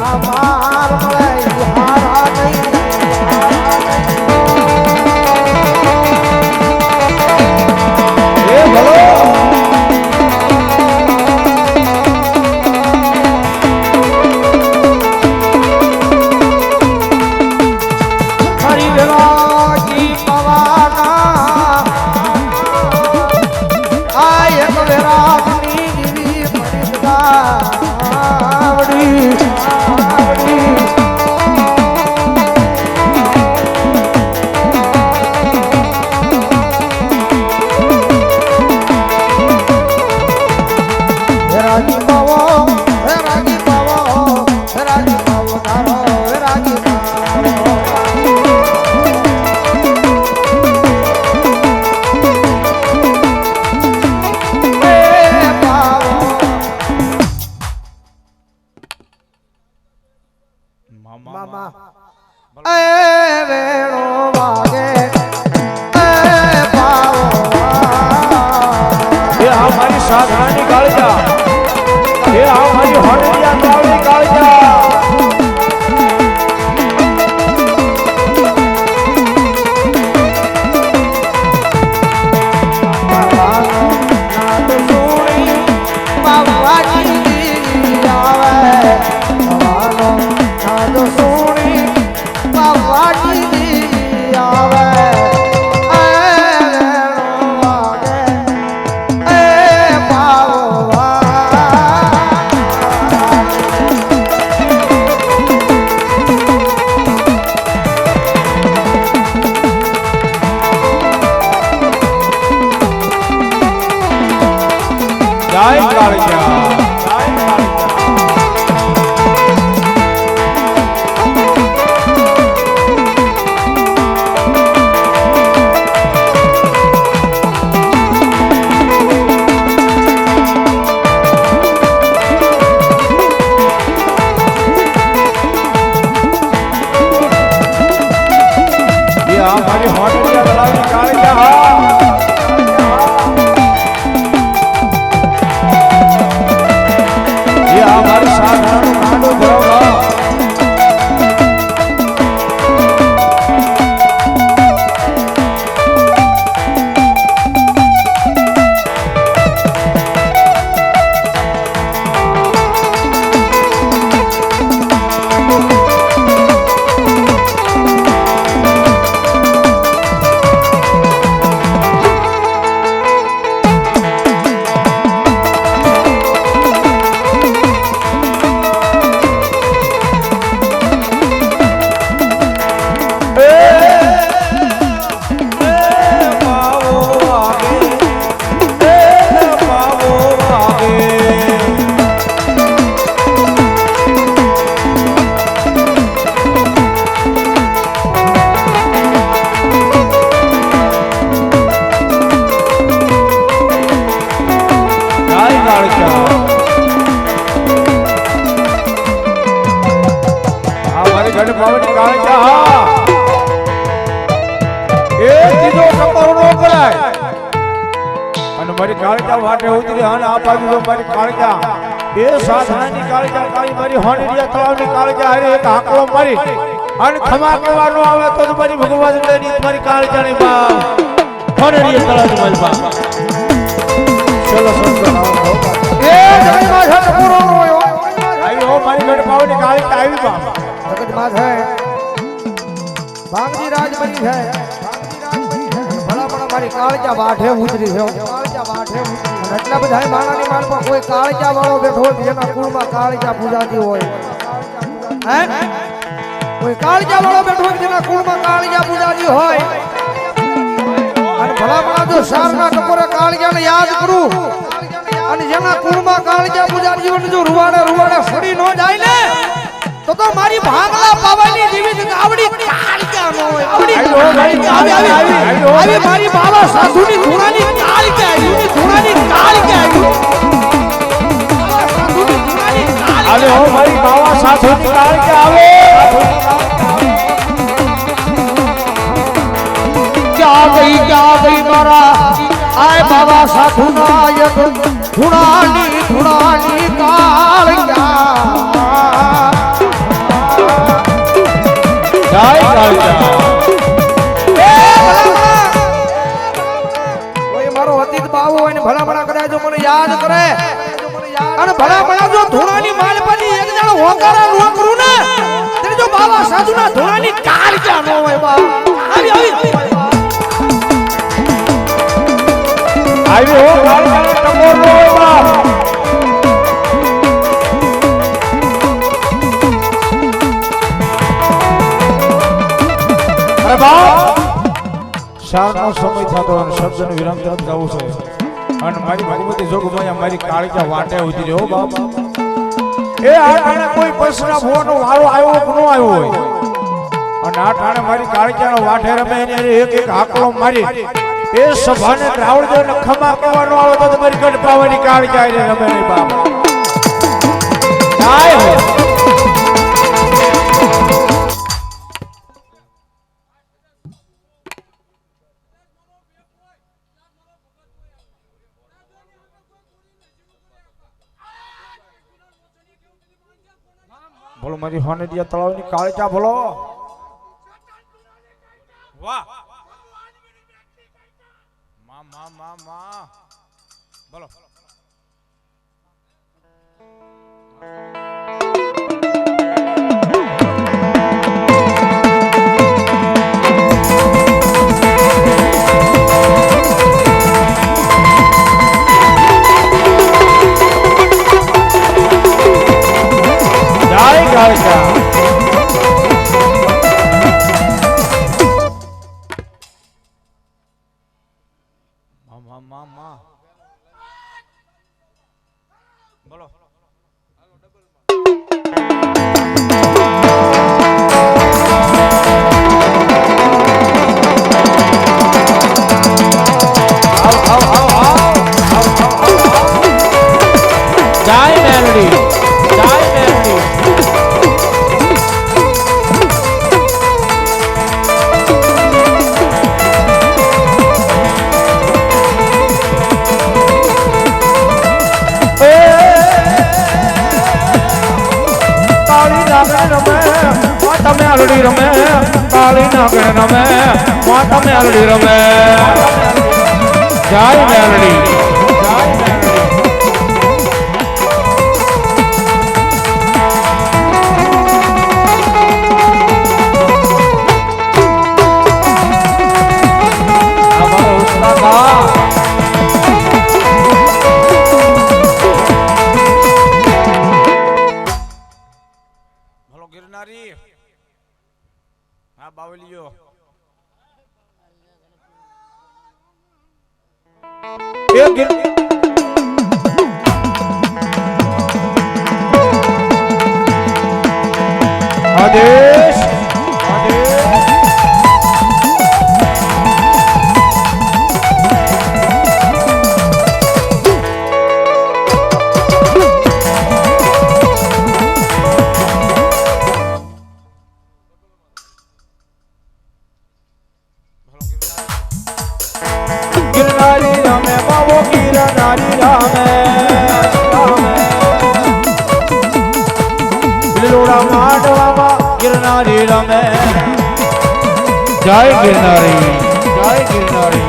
માર મળે હારા નહીં. મામા એ વેણો વાગે. એ પાવો એ આ મારી સાધનાની કાળજા એ આ મારી હોડલિયા ગઢ પાવની કાળજા એ દીધો કપરો નો કરાય. અને મારી કાળજા માટે ઉતરી હન આ બાજુ મારી કાળજા, એ સાધનાની કાળજા, કાળી મારી હોણીરિયા તળાવની કાળજા હરે એક હાકલો મારી. અને ખમા કરવાનો આવે તો મારી ભગવાન દેની મારી કાળજાની બા. હોણીરિયા તળાવની મારી બા. ચલો સંતો એ જય માધવ પૂરો રોયો આવી હો. મારી ગઢ પાવની કાળજા આવી બા. માથે ભાંગજી રાજ બની છે ભલા પણ મારી કાળજા વાઠે ઉતરી છે એટલા બધા માણાની માલમાં કોઈ કાળજા વાળો બેઠો હોય જેના કુળમાં કાળજા પૂજાતી હોય હે કોઈ કાળજા વાળો બેઠો હોય જેના કુળમાં કાળજા પૂજાતી હોય અને ભલા પણ જો શામના ટકોરે કાળજાને યાદ કરું। અને જેના કુળમાં કાળજા પૂજાતી હોય જો રૂવાડે રૂવાડે ફરી ન જાય ને તો તો મારી ભાંગલા પાવાની જીવિત ગાવડી કાળક્યા નો હોય? આવી આવી આવી આવી મારી બાવા સાસુની ધૂણાની કાળક્યા આવી? ધૂણાની કાળક્યા આવી? અરે હો મારી બાવા સાસુ કાળક્યા આવે? ક્યાં ગઈ ક્યાં ગઈ મારા? આય બાવા સાસુ ના યત ધૂણાની મારો અતીત બાવો હોય ને ભલા ભલા કદાચ જો મને યાદ કરે. અને ભલા ભલા જો ધૂણાની માલપાની એક જણ હોકારા ન કરું ને તેને જો બાબા સાધુના ધૂણાની કાળ ક્યાં ન હોય બા. આવી આવી. આવી હો કાળજાનો ટકોર નો હોય બાપ અરે બાપ સમય થતો અને શબ્દનો વિરામ તરફ જવું છે. અને મારી ભગવતી જોગમાયા મારી કાળજા વાટે ઉતરી જો બાપ. એ આ કોઈ પૈસાના ભોવાનો વારો આવ્યો કે ન આવ્યો હોય. અને આ ટાણે મારી કાળજાનો વાઠે રમે, એને એક એક હાકલો મારી. એ સભાને રાવણ ને ખમા કહેવાનો આવે તો તમારી ગઢ પાવાની કાળજા રમે નહીં, બાપ. આય હોને હોનેડિયા તળાવની કાળજા બોલો. વાહ. મા મા મા મા. બોલો. જય માં તમે આલડી રમે કાળી નાગણ રમે માં તમે આલડી રમે. જય મેલડી. જય આદેશ જય ગિરનારી. જય ગિરનારી.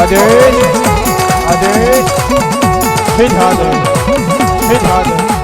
આદેશ આદેશ સિદ્ધાર્થ સિદ્ધાર્થ જય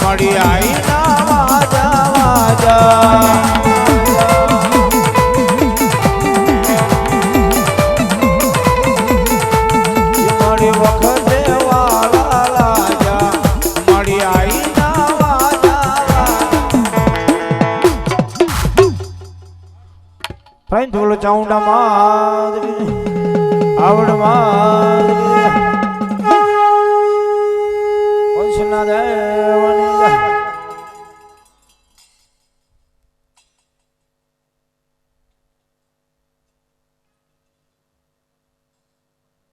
મળી આઈ ના વાજા વાજા ફાઈન થોડું ચાઉંડા માં આવડમાં